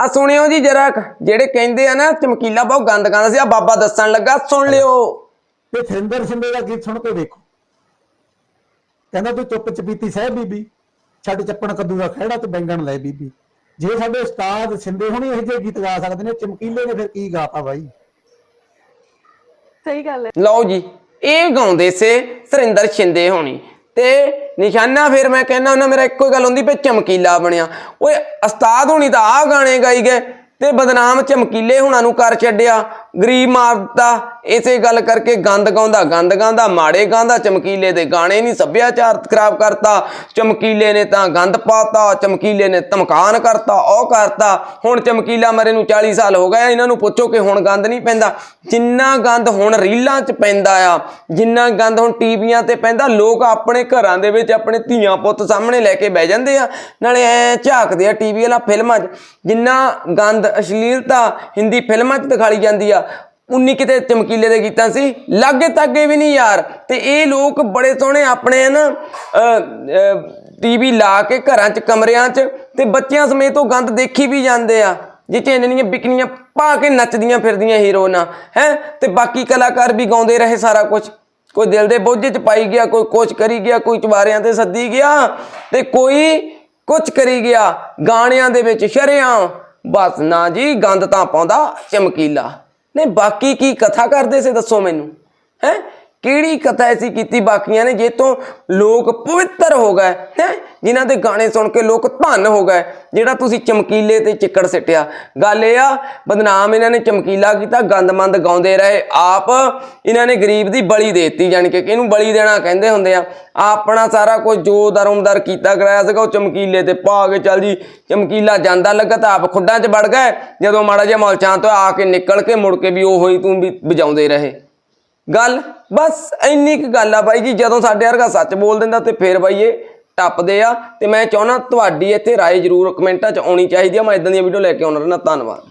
ਆ ਸੁਣਿਓ ਜੀ ਜਰਾ ਜਿਹੜੇ ਕਹਿੰਦੇ ਆ ਨਾ ਚਮਕੀਲਾ ਬਹੁਤ ਗੰਦ ਗਾਉਂਦਾ ਸੀ ਆ ਬਾਬਾ ਦੱਸਣ ਲੱਗਾ ਸੁਣ ਲਿਓ। ਤੇ ਸਿੰਦਰ ਸਿੰਦੇ ਦਾ ਗੀਤ ਸੁਣ ਕੇ ਵੇਖੋ ਕਹਿੰਦਾ ਤੂੰ ਚੁੱਪ ਚਪੀਤੀ ਸਹਿ ਬੀਬੀ ਛੱਡ ਚੱਪਣ ਕੱਦੂ ਦਾ ਖਹਿੜਾ ਤੇ ਬੈਂਗਣ ਲੈ ਬੀਬੀ। ਜੇ ਸਾਡੇ ਉਸਤਾਦ ਸਿੰਦੇ ਹੋਣੀ ਇਹੋ ਜਿਹੇ ਗੀਤ ਗਾ ਸਕਦੇ ਨੇ ਚਮਕੀਲੇ ਨੇ ਫਿਰ ਕੀ ਗਾਤਾ ਬਾਈ? ਸਹੀ ਗੱਲ ਹੈ। ਲਓ ਜੀ ਇਹ ਗਾਉਂਦੇ ਸੇ ਸਰਿੰਦਰ ਸ਼ਿੰਦੇ ਹੋਣੀ। ਤੇ ਨਿਸ਼ਾਨਾ ਫਿਰ ਮੈਂ ਕਹਿੰਦਾ ਉਹਨਾਂ ਮੇਰਾ ਇੱਕੋ ਹੀ ਗੱਲ ਹੁੰਦੀ ਵੀ ਚਮਕੀਲਾ ਬਣਿਆ। ਓਏ ਉਸਤਾਦ ਹੋਣੀ ਤਾਂ ਆ ਗਾਣੇ ਗਾਈ ਗਏ ਤੇ ਬਦਨਾਮ ਚਮਕੀਲੇ ਹੁਣਾਂ ਨੂੰ ਕਰ ਛੱਡਿਆ। ਗਰੀਬ ਮਾਰਦਾ ਇਸੇ ਗੱਲ ਕਰਕੇ ਗੰਦ ਗਾਉਂਦਾ ਗੰਦ ਗਾਉਂਦਾ, ਮਾੜੇ ਗਾਉਂਦਾ, ਚਮਕੀਲੇ ਦੇ ਗਾਣੇ ਨਹੀਂ, ਸੱਭਿਆਚਾਰ ਖਰਾਬ ਕਰਤਾ। ਚਮਕੀਲੇ ਨੇ ਤਾਂ ਗੰਦ ਪਾਤਾ, ਚਮਕੀਲੇ ਨੇ ਧਮਕਾਨ ਕਰਤਾ, ਉਹ ਕਰਤਾ। ਹੁਣ ਚਮਕੀਲਾ ਮਰੇ ਨੂੰ 40 ਸਾਲ ਹੋ ਗਏ ਇਹਨਾਂ ਨੂੰ ਪੁੱਛੋ ਕਿ ਹੁਣ ਗੰਦ ਨਹੀਂ ਪੈਂਦਾ। ਜਿੰਨਾ ਗੰਦ ਹੁਣ ਰੀਲਾਂ 'ਚ ਪੈਂਦਾ ਆ, ਜਿੰਨਾ ਗੰਦ ਹੁਣ ਟੀਵੀਆਂ ਤੇ ਪੈਂਦਾ, ਲੋਕ ਆਪਣੇ ਘਰਾਂ ਦੇ ਵਿੱਚ ਆਪਣੇ ਧੀਆਂ ਪੁੱਤ ਸਾਹਮਣੇ ਲੈ ਕੇ ਬਹਿ ਜਾਂਦੇ ਆ। ਨਾਲੇ ਐ ਝਾਕਦੇ ਆ ਟੀਵੀ ਵਾਲਾ ਫਿਲਮਾਂ 'ਚ। ਜਿੰਨਾ ਗੰਦ ਅਸ਼ਲੀਲਤਾ ਹਿੰਦੀ ਫਿਲਮਾਂ 'ਚ ਦਿਖਾਈ ਜਾਂਦੀ ਆ ਉਨੀ ਕਿਤੇ ਚਮਕੀਲੇ ਦੇ ਗੀਤਾਂ ਸੀ। ਲਾਗੇ ਤਾਗੇ ਵੀ ਨਹੀਂ ਯਾਰ। ਤੇ ਇਹ ਲੋਕ ਬੜੇ ਸੋਹਣੇ ਆਪਣੇ ਨਾ ਟੀਵੀ ਲਾ ਕੇ ਘਰਾਂ 'ਚ, ਕਮਰਿਆਂ 'ਚ, ਤੇ ਬੱਚਿਆਂ ਸਮੇਤ ਉਹ ਗੰਦ ਦੇਖੀ ਵੀ ਜਾਂਦੇ ਆ। ਜਿਹ 'ਚ ਇੰਨੀਆਂ ਬਿਕਨੀਆਂ ਪਾ ਕੇ ਨੱਚਦੀਆਂ ਫਿਰਦੀਆਂ ਹੀਰੋਇਨਾਂ ਹੈ? ਤੇ ਬਾਕੀ ਕਲਾਕਾਰ ਵੀ ਗਾਉਂਦੇ ਰਹੇ ਸਾਰਾ ਕੁਝ ਕੋਈ ਦਿਲ ਦੇ ਬੋਝੇ 'ਚ ਪਾਈ ਗਿਆ, ਕੋਈ ਕੁਛ ਕਰੀ ਗਿਆ, ਕੋਈ ਚਵਾਰਿਆਂ ਤੇ ਸੱਦੀ ਗਿਆ, ਤੇ ਕੋਈ ਕੁਛ ਕਰੀ ਗਿਆ। ਗਾਣਿਆਂ ਦੇ ਵਿੱਚ ਸ਼ਰਿਆਂ ਬਸ ਨਾ ਜੀ, ਗੰਦ ਤਾਂ ਪਾਉਂਦਾ ਚਮਕੀਲਾ। ਨਹੀਂ, ਬਾਕੀ ਕੀ ਕਥਾ ਕਰਦੇ ਸੀ ਦੱਸੋ ਮੈਨੂੰ? ਹੈ? ਕਿਹੜੀ ਕਥਾ ਐਸੀ ਕੀਤੀ ਬਾਕੀਆਂ ਨੇ, ਜੇ ਤੋਂ ਲੋਕ ਪਵਿੱਤਰ ਹੋ ਗਏ? ਹੈ? ਜਿਨ੍ਹਾਂ ਦੇ ਗਾਣੇ ਸੁਣ ਕੇ ਲੋਕ ਧੰਨ ਹੋ ਗਏ, ਜਿਹੜਾ ਤੁਸੀਂ ਚਮਕੀਲੇ ਤੇ ਚਿੱਕੜ ਸਿੱਟਿਆ। ਗੱਲ ਇਹ ਆ, ਬਦਨਾਮ ਇਹਨਾਂ ਨੇ ਚਮਕੀਲਾ ਕੀਤਾ, ਗੰਦਮੰਦ ਗਾਉਂਦੇ ਰਹੇ। ਆਪ ਇਹਨਾਂ ਨੇ ਗਰੀਬ ਦੀ ਬਲੀ ਦੇਤੀ, ਜਾਣੀ ਕਿ ਇਹਨੂੰ ਬਲੀ ਦੇਣਾ ਕਹਿੰਦੇ ਹੁੰਦੇ ਆ। ਆਪਣਾ ਸਾਰਾ ਕੁਝ ਜੋ ਦਰਮਦਰ ਕੀਤਾ, ਕਰਾਇਆ ਸੀਗਾ, ਉਹ ਚਮਕੀਲੇ ਤੇ ਪਾ ਕੇ ਚੱਲ ਜੀ, ਚਮਕੀਲਾ ਜਾਂਦਾ ਲੱਗਾ ਤਾਂ ਆਪ ਖੁੱਡਾਂ 'ਚ ਵੜ ਗਏ। ਜਦੋਂ ਮਾੜਾ ਜਿਹਾ ਮੌਲਚਾਂ ਤੋਂ ਆ ਕੇ ਨਿਕਲ ਕੇ ਮੁੜ ਕੇ ਵੀ ਉਹ ਹੋਈ ਤੂੰ ਵੀ ਵਜਾਉਂਦੇ ਰਹੇ। ਗੱਲ, ਬਸ ਇੰਨੀ ਕੁ ਗੱਲ ਆ ਬਾਈ ਜੀ, ਜਦੋਂ ਸਾਡੇ ਵਰਗਾ ਸੱਚ ਬੋਲ ਦਿੰਦਾ ਤੇ ਫੇਰ ਬਾਈ ਇਹ ਟੱਪਦੇ ਆ ਤੇ ਮੈਂ ਚਾਹੁੰਦਾ ਤੁਹਾਡੀ ਇੱਥੇ ਰਾਏ ਜ਼ਰੂਰ ਕਮੈਂਟਾਂ 'ਚ ਆਉਣੀ ਚਾਹੀਦੀ ਆ। ਮੈਂ ਇਦਾਂ ਦੀਆਂ ਵੀਡੀਓ ਲੈ ਕੇ ਆਉਣਾ ਰਹਿਣਾ ਧੰਨਵਾਦ।